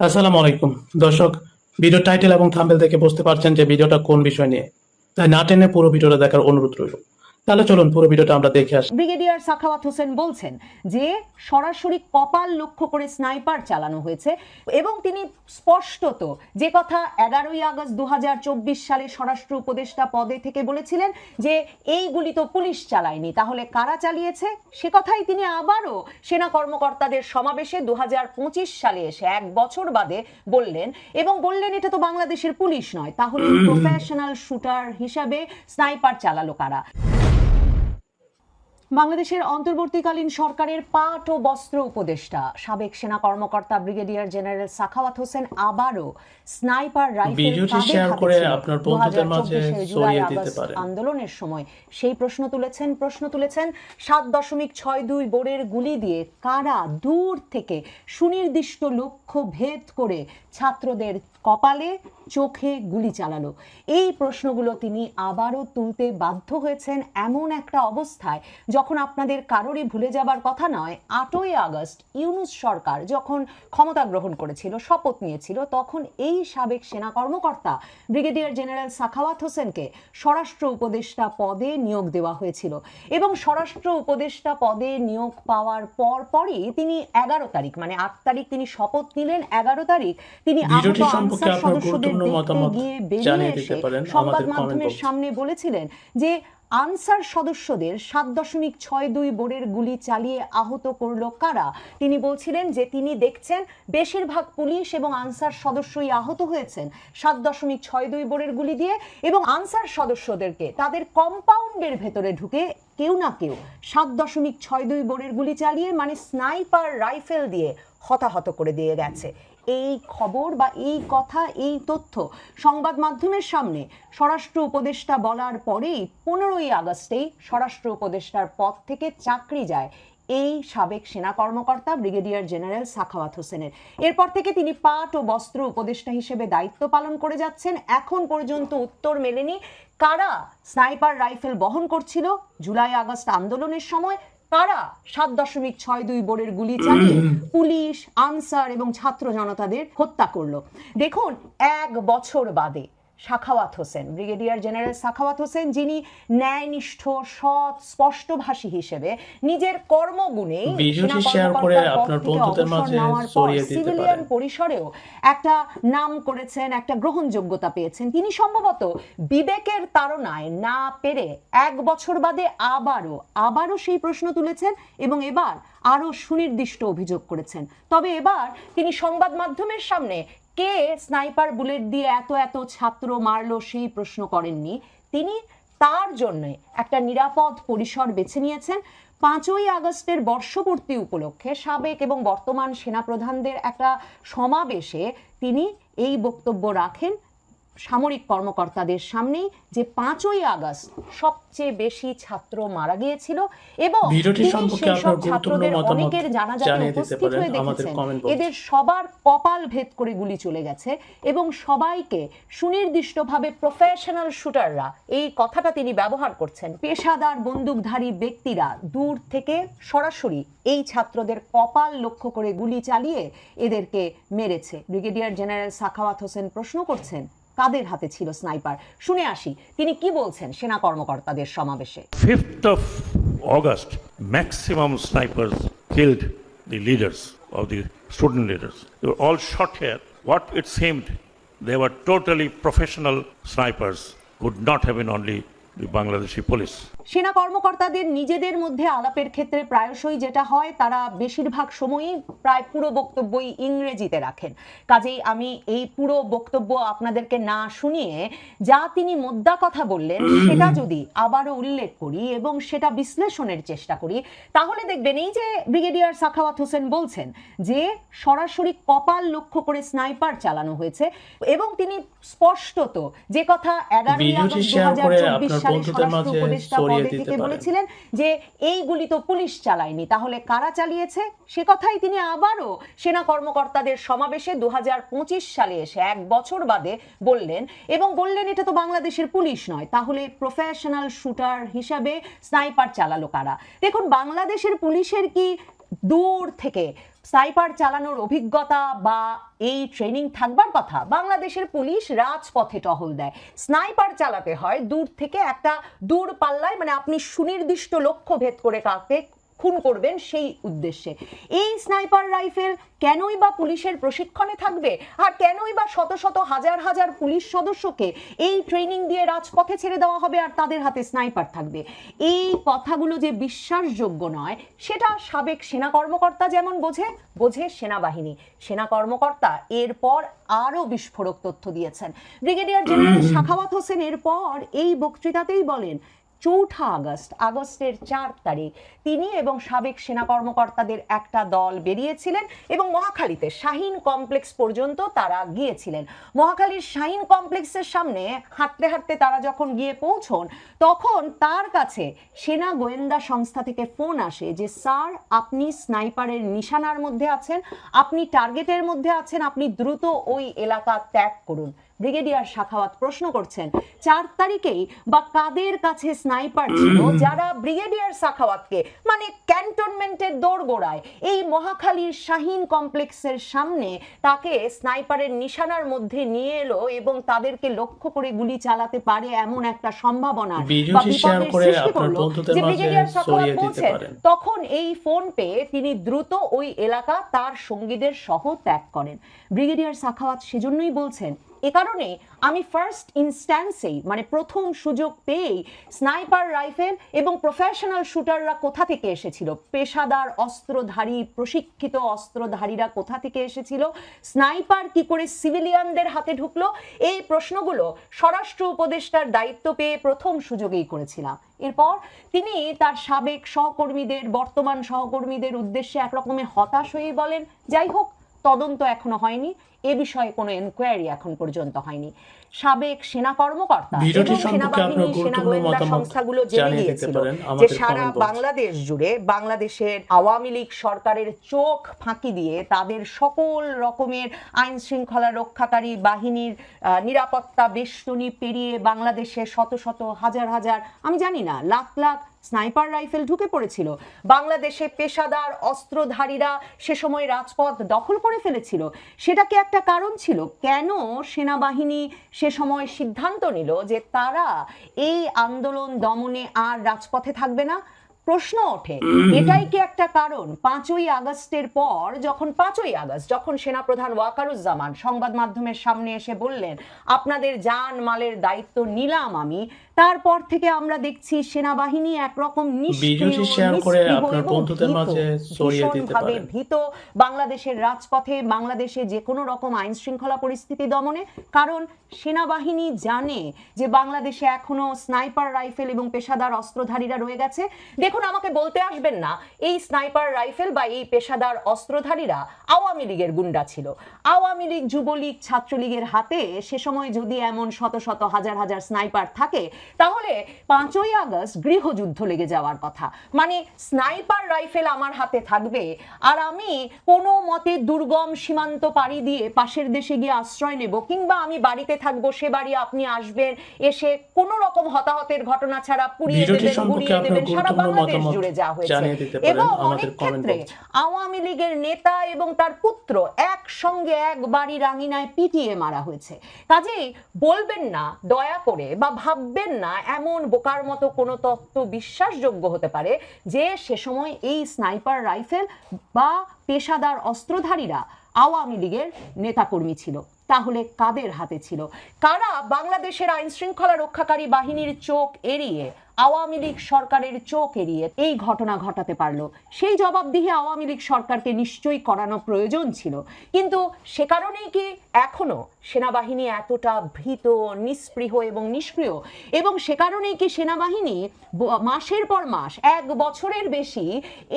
আসসালামু আলাইকুম। দর্শক ভিডিও টাইটেল এবং থাম্বেল দেখে বুঝতে পারছেন যে ভিডিওটা কোন বিষয় নিয়ে। তাই না টেনে পুরো ভিডিওটা দেখার অনুরোধ রইল। তাহলে চলুন পুরো ভিডিওটা আমরা দেখে আসি। ব্রিগেডিয়ার সাখাওয়াত হোসেন বলছেন যে সরাসরি কপাল লক্ষ্য করে স্নাইপার চালানো হয়েছে এবং তিনি স্পষ্টত যে কথা এগারোই আগস্ট দু সালে স্বরাষ্ট্র উপদেষ্টা পদে থেকে বলেছিলেন যে এই গুলি তো পুলিশ চালায়নি তাহলে কারা চালিয়েছে? সে কথাই তিনি আবারও সেনা কর্মকর্তাদের সমাবেশে দু হাজার পঁচিশ সালে এসে এক বছর বাদে বললেন এবং বললেন এটা তো বাংলাদেশের পুলিশ নয় তাহলে প্রফেশনাল শুটার হিসাবে স্নাইপার চালালো কারা? বাংলাদেশের অন্তর্বর্তীকালীন সরকারের পাট ও বস্ত্র উপদেষ্টা সাবেক সেনা কর্মকর্তা ব্রিগেডিয়ার জেনারেল সাখাওয়াত হোসেন আবারও স্নাইপার রাইফেল আন্দোলনের সময় সেই প্রশ্ন তুলেছেন প্রশ্ন তুলেছেন সাত দশমিক ছয় দুই বোর্ডের গুলি দিয়ে কারা দূর থেকে সুনির্দিষ্ট লক্ষ্য ভেদ করে ছাত্রদের কপালে চোখে গুলি চালালো। এই প্রশ্নগুলো তিনি আবারও তুলতে বাধ্য হয়েছেন এমন একটা অবস্থায় যখন আপনাদের কারোরই ভুলে যাবার কথা নয় আটই আগস্ট ইউনুস সরকার যখন ক্ষমতা গ্রহণ করেছিল শপথ নিয়েছিল তখন এই সাবেক সেনা কর্মকর্তা ব্রিগেডিয়ার জেনারেল সাখাওয়াত হোসেনকে স্বরাষ্ট্র উপদেষ্টা পদে নিয়োগ দেওয়া হয়েছিল এবং স্বরাষ্ট্র উপদেষ্টা পদে নিয়োগ পাওয়ার পর পরই তিনি এগারো তারিখ মানে আট তারিখ তিনি শপথ নিলেন এগারো তারিখ তিনি আহত আনসার সদস্যদের দেখতে মতামত জানিয়ে দিতে পারেন সংবাদ মাধ্যমের সামনে বলেছিলেন যে আনসার সদস্যদের সাত দশমিক ছয় দুই বোর্ডের গুলি চালিয়ে আহত করল কারা? তিনি বলছিলেন যে তিনি দেখছেন বেশিরভাগ পুলিশ এবং আনসার সদস্যই আহত হয়েছেন সাত দশমিক ছয় দুই বোর্ডের গুলি দিয়ে এবং আনসার সদস্যদেরকে তাদের কম্পাউন্ডের ভেতরে ঢুকে কেউ না কেউ সাত দশমিক ছয় দুই বোর্ডের গুলি চালিয়ে মানে স্নাইপার রাইফেল দিয়ে হতাহত করে দিয়ে গেছে। এই খবর বা এই কথা, এই তথ্য সংবাদ মাধ্যমের সামনে স্বরাষ্ট্র উপদেষ্টা বলার পরেই পনেরোই আগস্টেই স্বরাষ্ট্র উপদেষ্টার পদ থেকে চাকরি যায় এই সাবেক সেনা কর্মকর্তা ব্রিগেডিয়ার জেনারেল সাখাওয়াত হোসেনের। এরপর থেকে তিনি পাট ও বস্ত্র উপদেষ্টা হিসেবে দায়িত্ব পালন করে যাচ্ছেন। এখন পর্যন্ত উত্তর মেলেনি কারা স্নাইপার রাইফেল বহন করছিল? জুলাই আগস্ট আন্দোলনের সময় কারা সাত দশমিক ছয় দুই বোর্ডের গুলি চালিয়ে পুলিশ আনসার এবং ছাত্র জনতাদের হত্যা করল? দেখুন এক বছর বাদে সাখাওয়াত হোসেন ব্রিগেডিয়ার জেনারেল সাখাওয়াত হোসেন যিনি ন্যায়নিষ্ঠ সৎ স্পষ্টভাষী হিসেবে নিজের কর্মগুণে সিভিলিয়ান পরিসরেও একটা নাম করেছেন একটা গ্রহণযোগ্যতা পেয়েছেন। তিনি সম্ভবত বিবেকের তাড়নায় না পেরে এক বছর বাদে আবারও আবারও সেই প্রশ্ন তুলেছেন এবং এবার আরও সুনির্দিষ্ট অভিযোগ করেছেন। তবে এবার তিনি সংবাদ মাধ্যমের সামনে কে স্নাইপার বুলেট দিয়ে এত এত ছাত্র মারলো সেই প্রশ্ন করেননি। তিনি তার জন্য একটা নিরাপদ পরিসর বেছে নিয়েছেন। পাঁচই আগস্টের বর্ষপূর্তি উপলক্ষে সাবেক এবং বর্তমান সেনাপ্রধানদের একটা সমাবেশে তিনি এই বক্তব্য রাখেন সামরিক কর্মকর্তাদের সামনেই যে পাঁচই আগস্ট সবচেয়ে বেশি ছাত্র মারা গিয়েছিল এবং সব ছাত্রদের অনেকের জানাজাতে জানিয়ে উপস্থিত হয়ে দেখেছেন। এদের সবার কপাল ভেদ করে গুলি চলে গেছে এবং সবাইকে সুনির্দিষ্টভাবে প্রফেশনাল শুটাররা এই কথাটা তিনি ব্যবহার করছেন। পেশাদার বন্দুকধারী ব্যক্তিরা দূর থেকে সরাসরি এই ছাত্রদের কপাল লক্ষ্য করে গুলি চালিয়ে এদেরকে মেরেছে। ব্রিগেডিয়ার জেনারেল সাখাওয়াত হোসেন প্রশ্ন করছেন কাদের হাতে ছিল স্নাইপার? শুনে আসি, তিনি কি বলছেন সেনা কর্মকর্তাদের সমাবেশে? Fifth of August maximum sniper killed the leaders of the student leaders shot here what it seemed totally professional snipers could not have only the Bangladeshi police সেনা কর্মকর্তাদের নিজেদের মধ্যে আলাপের ক্ষেত্রে প্রায়শই যেটা হয় তারা বেশিরভাগ সময়ই প্রায় পুরো বক্তব্যই ইংরেজিতে রাখেন। কাজেই আমি এই পুরো বক্তব্য আপনাদেরকে না শুনিয়ে যা তিনি মোদ্দা কথা বললেন সেটা যদি আবারও উল্লেখ করি এবং সেটা বিশ্লেষণের চেষ্টা করি তাহলে দেখবেন এই যে ব্রিগেডিয়ার সাখাওয়াত হোসেন বলছেন যে সরাসরি কপাল লক্ষ্য করে স্নাইপার চালানো হয়েছে এবং তিনি স্পষ্টত যে কথা এগারোই আগস্ট করে 2024 আপনার সালে স্বরাষ্ট্র উপদেষ্টা থেকে পারেন। বলেছিলেন যে এইগুলি তো পুলিশ চালায়নি। তাহলে কারা চালিয়েছে? সে কথাই তিনি আবারও সেনা কর্মকর্তাদের সমাবেশে দু হাজার পঁচিশ সালে এসে এক বছর বাদে বললেন এবং বললেন এটা তো বাংলাদেশের পুলিশ নয়। তাহলে প্রফেশনাল শুটার হিসাবে স্নাইপার চালালো কারা? দেখুন বাংলাদেশের পুলিশের কি দূর থেকে স্নাইপার চালানোর অভিজ্ঞতা বা এই ট্রেনিং থাকবার কথা বাংলাদেশের পুলিশ রাজপথে টহল দেয়। স্নাইপার চালাতে হয় দূর থেকে একটা দূর পাল্লায় মানে আপনি সুনির্দিষ্ট লক্ষ্য ভেদ করে কাউকে খুন করবেন সেই উদ্দেশ্যে। এই স্নাইপার রাইফেল কেনই বা পুলিশের প্রশিক্ষণে থাকবে? আর কেনই বা শত শত হাজার হাজার পুলিশ সদস্যকে এই ট্রেনিং দিয়ে রাজপথে ছেড়ে দেওয়া হবে আর তাদের হাতে স্নাইপার থাকবে? এই কথাগুলো যে বিশ্বাসযোগ্য নয় সেটা সাবেক সেনা কর্মকর্তা যেমন বোঝে বোঝে সেনাবাহিনী। সেনা কর্মকর্তা এরপর আরও বিস্ফোরক তথ্য দিয়েছেন। ব্রিগেডিয়ার জেনারেল শাখাওয়াত হোসেন এরপর এই বক্তৃতাতেই বলেন চৌঠা আগস্ট, আগস্টের চার তারিখ। তিনি এবং সাবেক সেনা কর্মকর্তাদের একটা দল বেরিয়েছিলেন এবং মহাখালীতে শাহিন কমপ্লেক্স পর্যন্ত তারা গিয়েছিলেন। মহাখালীর শাহিন কমপ্লেক্সের সামনে হাঁটতে হাঁটতে তারা যখন গিয়ে পৌঁছন, তখন তার কাছে সেনা গোয়েন্দা সংস্থা থেকে ফোন আসে যে, স্যার, আপনি স্নাইপারের নিশানার মধ্যে আছেন, আপনি টার্গেটের মধ্যে আছেন, আপনি দ্রুত ওই এলাকা ত্যাগ করুন। ব্রিগেডিয়ার শাখাওয়াত প্রশ্ন করছেন চার তারিখেই বা কাদের কাছে স্নাইপার ছিল? যারা ব্রিগেডিয়ার শাখাওয়াতকে মানে ক্যান্টনমেন্টের দোরগোড়ায় এই মহাখালীর শাহিন কমপ্লেক্সের সামনে তাকে স্নাইপারের নিশানার মধ্যে নিয়ে এলো এবং তাদেরকে লক্ষ্য করে গুলি চালাতে পারে এমন একটা সম্ভাবনা দিতে তখন এই ফোন পেয়ে তিনি দ্রুত ওই এলাকা তার সঙ্গীদের সহ ত্যাগ করেন। ব্রিগেডিয়ার সাখাওয়াত সেজন্যই বলছেন এ কারণে আমি ফার্স্ট ইনস্ট্যান্সেই মানে প্রথম সুযোগ পেয়েই স্নাইপার রাইফেল এবং প্রফেশনাল শুটাররা কোথা থেকে এসেছিল? পেশাদার অস্ত্রধারী, প্রশিক্ষিত অস্ত্রধারীরা কোথা থেকে এসেছিল? স্নাইপার কি করে সিভিলিয়ানদের হাতে ঢুকলো? এই প্রশ্নগুলো স্বরাষ্ট্র উপদেষ্টার দায়িত্ব পেয়ে প্রথম সুযোগেই করেছিলাম। এরপর তিনি তার সাবেক সহকর্মীদের, বর্তমান সহকর্মীদের উদ্দেশ্যে একরকমের হতাশ হয়ে বলেন, যাই হোক, তদন্ত এখনও হয়নি। এ বিষয়ে কোনো এনকোয়ারি এখন পর্যন্ত হয়নি। সাবেক সেনা কর্মকর্তা এবং সেনাবাহিনী সেনা গোয়েন্দা সংস্থাগুলো জেনে গিয়েছিল যে সারা। বাংলাদেশ জুড়ে বাংলাদেশের আওয়ামী লীগ সরকারের চোখ ফাঁকি দিয়ে তাদের সকল রকমের আইন শৃঙ্খলা রক্ষাকারী বাহিনীর নিরাপত্তা বেষ্টনী পেরিয়ে বাংলাদেশে শত শত হাজার হাজার আমি জানি না লাখ লাখ স্নাইপার রাইফেল ঢুকে পড়েছিল। বাংলাদেশে পেশাদার অস্ত্রধারীরা সে সময় রাজপথ দখল করে ফেলেছিল। সেটা কি একটা কারণ ছিল, কেন সেনাবাহিনী সে সময় সিদ্ধান্ত নিল যে তারা এই আন্দোলন দমনে আর রাজপথে থাকবে না? প্রশ্ন ওঠে, এটাই কি একটা কারণ? পাঁচই আগস্টের পর যখন, পাঁচই আগস্ট যখন সেনাপ্রধান ওয়াকারুজ্জামান সংবাদ মাধ্যমের সামনে এসে বললেন, আপনাদের জান মালের দায়িত্ব নিলাম আমি। তারপর থেকে আমরা দেখছি সেনাবাহিনী একরকম। ভীত বাংলাদেশের রাজপথে বাংলাদেশে যে কোনো রকম আইন শৃঙ্খলা পরিস্থিতি দমনে কারণ সেনাবাহিনী জানে যে বাংলাদেশে এখনও স্নাইপার রাইফেল এবং পেশাদার অস্ত্রধারীরা রয়ে গেছে। দেখুন আমাকে বলতে আসবেন না এই স্নাইপার রাইফেল বা এই পেশাদার অস্ত্রধারীরা আওয়ামী লীগের গুন্ডা ছিল। আওয়ামী লীগ যুবলীগ ছাত্রলীগের হাতে সে সময় যদি এমন শত শত হাজার হাজার স্নাইপার থাকে তাহলে পাঁচই আগস্ট গৃহযুদ্ধ লেগে যাওয়ার কথা। মানে স্নাইপার রাইফেল আমার হাতে থাকবে আর আমি কোনো মতে দুর্গম সীমান্ত পাড়ি দিয়ে পাশের দেশে গিয়ে আশ্রয় নেব কিংবা আমি বাড়িতে থাকব সে বাড়ি আপনি আসবেন এসে কোনো রকম হতাহতের ঘটনা ছাড়া পুড়িয়ে দেবেন গুড়িয়ে দেবেন সারা বাংলাদেশ জুড়ে যা হয়েছে। এবং অনেক ক্ষেত্রে আওয়ামী লীগের নেতা এবং তার পুত্র একসঙ্গে এক বাড়ি রাঙিনায় পিটিয়ে মারা হয়েছে। কাজেই বলবেন না দয়া করে বা ভাববেন না, এমন বোকার মতো কোনো তত্ত্ব বিশ্বাসযোগ্য হতে পারে যে সে সময় এই স্নাইপার রাইফেল বা পেশাদার অস্ত্রধারীরা আওয়ামী লীগের নেতাকর্মী ছিল। তাহলে কাদের হাতে ছিল? কারা বাংলাদেশের আইন শৃঙ্খলা রক্ষাকারী বাহিনীর চোখ এড়িয়ে আওয়ামী লীগ সরকারের চোখ এড়িয়ে এই ঘটনা ঘটাতে পারল। সেই জবাবদিহি আওয়ামী লীগ সরকারকে নিশ্চয়ই করানো প্রয়োজন ছিল। কিন্তু সে কারণেই কি এখনও সেনাবাহিনী এতটা ভীত নিস্পৃহ এবং নিষ্ক্রিয়? এবং সে কারণেই কি সেনাবাহিনী মাসের পর মাস এক বছরের বেশি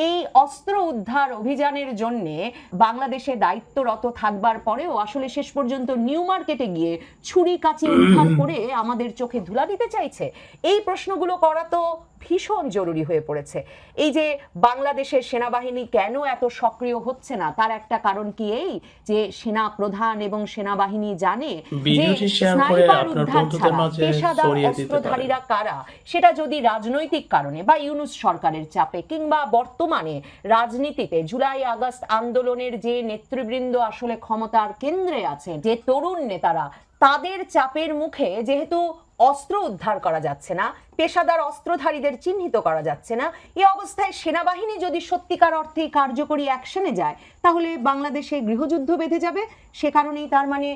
এই অস্ত্র উদ্ধার অভিযানের জন্যে বাংলাদেশে দায়িত্বরত থাকবার পরেও আসলে শেষ পর্যন্ত নিউ মার্কেটে গিয়ে ছুরি কাচি উদ্ধার করে আমাদের চোখে ধুলা দিতে চাইছে? এই প্রশ্নগুলো করা তো ভীষণ জরুরি হয়ে পড়েছে। এই যে বাংলাদেশের সেনাবাহিনী কেন এত সক্রিয় হচ্ছে না? তার একটা কারণ কি এই? যে সেনা প্রধান এবং সেনাবাহিনী জানে যে স্নাইপার উদ্ধার ছাড়া পেশাদার। অস্ত্রধারীরা কারা? সেটা যদি রাজনৈতিক কারণে বা ইউনুস সরকারের চাপে কিংবা বর্তমানে রাজনীতিতে জুলাই আগস্ট আন্দোলনের যে নেতৃবৃন্দ আসলে ক্ষমতার কেন্দ্রে আছে যে তরুণ নেতারা তাদের চাপের মুখে যেহেতু অস্ত্র উদ্ধার করা যাচ্ছে না, পেশাদার অস্ত্রধারীদের চিহ্নিত করা যাচ্ছে না, এ অবস্থায় সেনাবাহিনী যদি সত্যিকার অর্থে কার্যকরী অ্যাকশনে যায়, তাহলে বাংলাদেশে গৃহযুদ্ধ বেঁধে যাবে। সে কারণেই তার মানে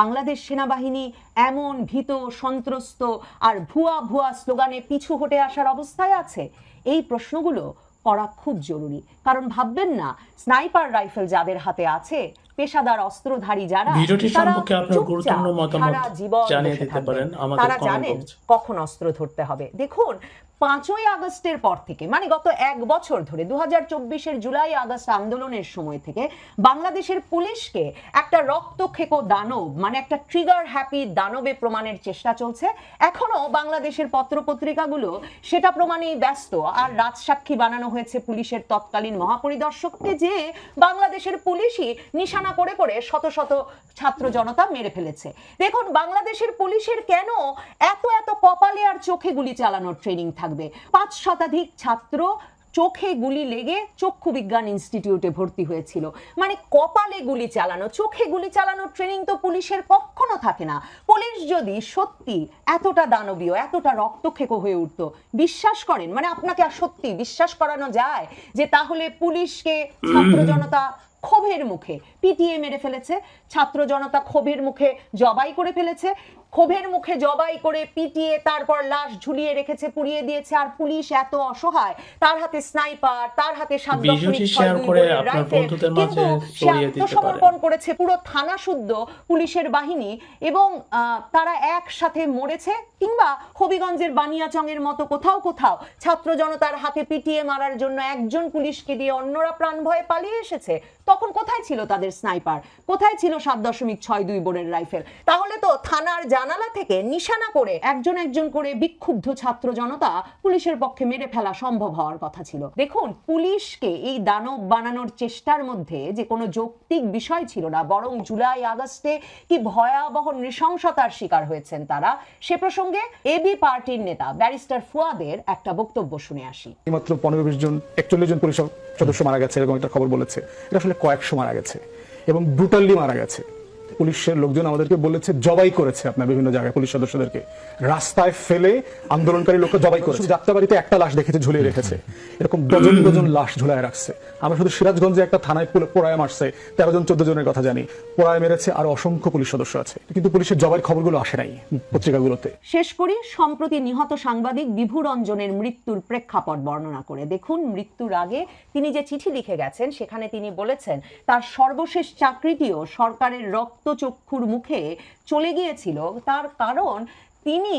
বাংলাদেশ সেনাবাহিনী এমন ভীত, সন্ত্রস্ত আর ভুয়া ভুয়া স্লোগানে পিছু হটে আসার অবস্থায় আছে। এই প্রশ্নগুলো করা খুব জরুরি। কারণ ভাববেন না, স্নাইপার রাইফেল যাদের হাতে আছে পেশাদার অস্ত্রধারী যারা ভিডিওটি তারা সম্পর্কে আপনার গুরুত্বপূর্ণ মতামত জীবন জানিয়ে বসে দিতে পারেন আমাদের তারা comment জানেন কখন অস্ত্র ধরতে হবে। দেখুন পাঁচই আগস্টের পর থেকে মানে গত এক বছর ধরে দু হাজার জুলাই আগস্ট আন্দোলনের সময় থেকে বাংলাদেশের পুলিশকে একটা রক্তক্ষেকো দানব মানে একটা ট্রিগার হ্যাপি দানবে প্রমাণের চেষ্টা চলছে। এখনও বাংলাদেশের পত্রপত্রিকাগুলো সেটা প্রমাণেই ব্যস্ত। আর রাজসাক্ষী বানানো হয়েছে পুলিশের তৎকালীন মহাপরিদর্শককে যে বাংলাদেশের পুলিশই নিশানা করে করে শত শত ছাত্র জনতা মেরে ফেলেছে। দেখুন, বাংলাদেশের পুলিশের কেন এত এত কপালে আর চোখে গুলি চালানোর ট্রেনিং থাকবে। পাঁচ শতাধিক ছাত্র চোখে গুলি লেগে চক্ষু বিজ্ঞান ইনস্টিটিউটে ভর্তি হয়েছিল। মানে কপালে গুলি চালানো চোখে গুলি চালানোর ট্রেনিং তো পুলিশের কখনো থাকে না। পুলিশ যদি সত্যি এতটা দানবীয় এতটা রক্তক্ষেকো হয়ে উঠত বিশ্বাস করেন মানে আপনাকে আর সত্যি বিশ্বাস করানো যায় যে তাহলে পুলিশকে ছাত্র জনতা ক্ষোভের মুখে পিটিয়ে মেরে ফেলেছে ছাত্র জনতা ক্ষোভের মুখে জবাই করে ফেলেছে ক্ষোভের মুখে জবাই করে পিটিয়ে তারপর লাশ ঝুলিয়ে রেখেছে পুড়িয়ে দিয়েছে আর পুলিশ এত অসহায় তার হাতে স্নাইপার তার হাতে কিন্তু সে আত্মসমর্পণ করেছে পুরো থানা শুদ্ধ পুলিশের বাহিনী এবং তারা একসাথে মরেছে কিংবা হবিগঞ্জের বানিয়াচংয়ের মতো কোথাও কোথাও। ছাত্র জনতার হাতে পিটিয়ে মারার জন্য একজন পুলিশকে দিয়ে অন্যরা প্রাণ ভয়ে পালিয়ে এসেছে। তখন কোথায় ছিল তাদের স্নাইপার? কোথায় ছিল সাত দশমিক ছয় দুই বোরের রাইফেল? তাহলে তো থানার জানালা থেকে নিশানা করে একজন একজন করে বিক্ষুব্ধ ছাত্র জনতা পুলিশের পক্ষে মেরে ফেলা সম্ভব হওয়ার কথা ছিল। দেখুন, পুলিশকে এই দানব বানানোর চেষ্টার মধ্যে যে কোনো যৌক্তিক বিষয় ছিল না, বরং জুলাই, আগস্টে কি ভয়াবহ নৃশংসতার শিকার হয়েছেন তারা, সে প্রসঙ্গে এবি পার্টির নেতা ব্যারিস্টার ফুয়াদের একটা বক্তব্য শুনে আসি। মাত্র পনেরো বিশ জন, একচল্লিশ জন পুলিশ সদস্য মারা গেছে এরকম একটা খবর বলেছে। এটা আসলে কয়েকশো মারা গেছে এবং ব্রুটালি মারা গেছে। পুলিশের লোকজন আমাদেরকে বলেছে, জবাই করেছে আপনার বিভিন্ন জায়গায় পুলিশ সদস্যদেরকে। রাস্তায় ফেলে আন্দোলনকারী লোককে জবাই করেছে। যাত্রাবাড়িতে একটা লাশ দেখেছে, ঝুলিয়ে রেখেছে। এরকম ডজন ডজন লাশ ঝুলায় রাখছে। আমরা শুধু সিরাজগঞ্জে একটা থানায় পোড়ায় মারছে, তেরো জন, চোদ্দ জনের কথা জানি। পোড়ায় মেরেছে আর অসংখ্য পুলিশ সদস্য আছে। কিন্তু পুলিশের জবাইয়ের খবরগুলো আসে নাই পত্রিকাগুলোতে। শেষ করি, সম্প্রতি নিহত সাংবাদিক বিভু রঞ্জনের মৃত্যুর প্রেক্ষাপট বর্ণনা করে। দেখুন, মৃত্যুর আগে তিনি যে চিঠি লিখে গেছেন, সেখানে তিনি বলেছেন, তার সর্বশেষ চাকরিটিও সরকারের রক্তচক্ষুর মুখে চলে গিয়েছিল। তার কারণ তিনি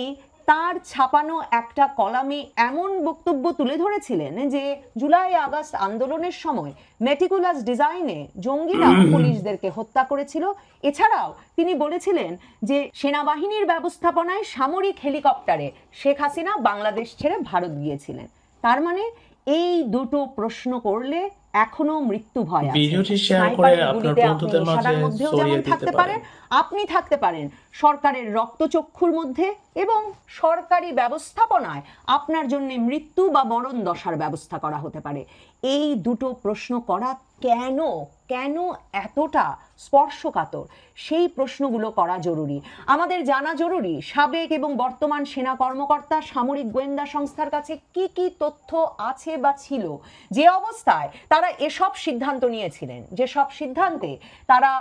তার ছাপানো একটা কলামে এমন বক্তব্য তুলে ধরেছিলেন যে জুলাই আগস্ট আন্দোলনের সময় মেটিকুলাস ডিজাইনে জঙ্গিরা পুলিশদেরকে হত্যা করেছিল। এছাড়াও তিনি বলেছিলেন যে সেনাবাহিনীর ব্যবস্থাপনায় সামরিক হেলিকপ্টারে শেখ হাসিনা বাংলাদেশ ছেড়ে ভারত গিয়েছিলেন। তার মানে এই দুটো প্রশ্ন করলে এখনও মৃত্যু ভয় আছে ভিডিওটি শেয়ার করে আপনার বন্ধুদের মাঝে ছড়িয়ে দিতে পারেন। আপনি থাকতে পারেন। সরকারের রক্তচক্ষুর মধ্যে এবং সরকারি ব্যবস্থাপনায় আপনার জন্য মৃত্যু বা মরণ দশার ব্যবস্থা করা হতে পারে। এই দুটো প্রশ্ন করা কেন? কেন এতটা স্পর্শকাতর? সেই প্রশ্নগুলো করা জরুরি। আমাদের জানা জরুরি, সাবেক এবং বর্তমান সেনা কর্মকর্তা, সামরিক গোয়েন্দা সংস্থার কাছে কি কি তথ্য আছে বা ছিল? যে অবস্থায় তারা এসব সিদ্ধান্ত নিয়েছিলেন যে সব সিদ্ধান্তে তারা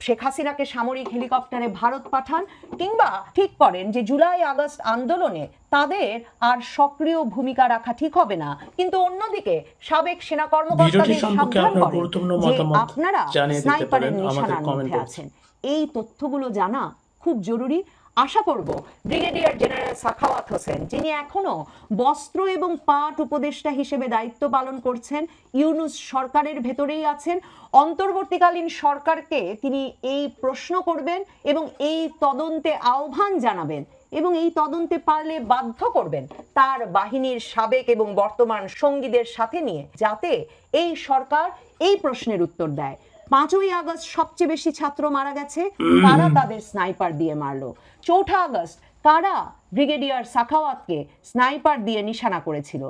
শেখ হাসিনাকে সামরিক হেলিকপ্টারে ভারত পাঠান কিংবা ঠিক করেন যে জুলাই আগস্ট আন্দোলনে তাদের আর সক্রিয় ভূমিকা রাখা ঠিক হবে না। কিন্তু অন্যদিকে সাবেক সেনা কর্মকর্তাদের সাবধান করেন যে আপনারা স্নাইপারের নিশানার মধ্যে আছেন। এই তথ্যগুলো জানা খুব জরুরি। আশা করব ব্রিগেডিয়ার জেনারেল সাখাওয়াত হোসেন, যিনি এখনও বস্ত্র এবং পাট উপদেষ্টা হিসেবে দায়িত্ব পালন করছেন, ইউনুস সরকারের ভেতরেই আছেন। অন্তর্বর্তীকালীন সরকারকে তিনি এই প্রশ্ন করবেন এবং এই তদন্তে আহ্বান জানাবেন এবং এই তদন্তে পারলে বাধ্য করবেন তার বাহিনীর সাবেক এবং বর্তমান সঙ্গীদের সাথে নিয়ে, যাতে এই সরকার এই প্রশ্নের উত্তর দেয়। পাঁচই আগস্ট সবচেয়ে বেশি ছাত্র মারা গেছে। কারা তাদের স্নাইপার দিয়ে মারলো। চৌঠা আগস্ট কারা ব্রিগেডিয়ার সাখাওয়াতকে স্নাইপার দিয়ে নিশানা করেছিল।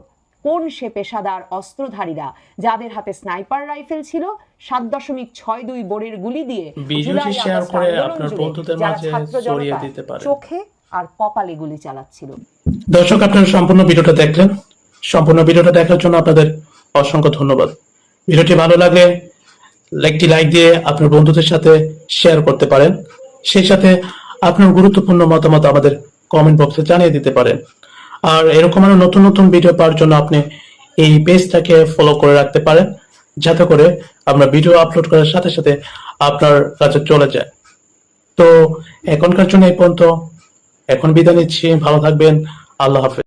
কোন সে পেশাদার অস্ত্রধারীরা যাদের হাতে স্নাইপার রাইফেল ছিল সাত দশমিক ছয় দুই বোরের গুলি দিয়ে। চোখে আর কপালে গুলি চালাচ্ছিল। দর্শক আপনারা সম্পূর্ণ ভিডিওটা দেখলেন। সম্পূর্ণ ভিডিওটা দেখার জন্য আপনাদের অসংখ্য ধন্যবাদ। ভিডিওটি ভালো লাগলে একটি লাইক দিয়ে আপনার বন্ধুদের সাথে শেয়ার করতে পারেন। সেই সাথে আপনার গুরুত্বপূর্ণ মতামত আমাদের কমেন্ট বক্সে জানিয়ে দিতে পারেন। আর এরকম আরও নতুন নতুন ভিডিও পাওয়ার জন্য আপনি এই পেজটাকে ফলো করে রাখতে পারেন, যাতে করে আমরা ভিডিও আপলোড করার সাথে সাথে আপনার কাছে চলে যায়। তো এখনকার জন্য এই পর্যন্ত। এখন বিদায় নিচ্ছি। ভালো থাকবেন। আল্লাহ হাফেজ।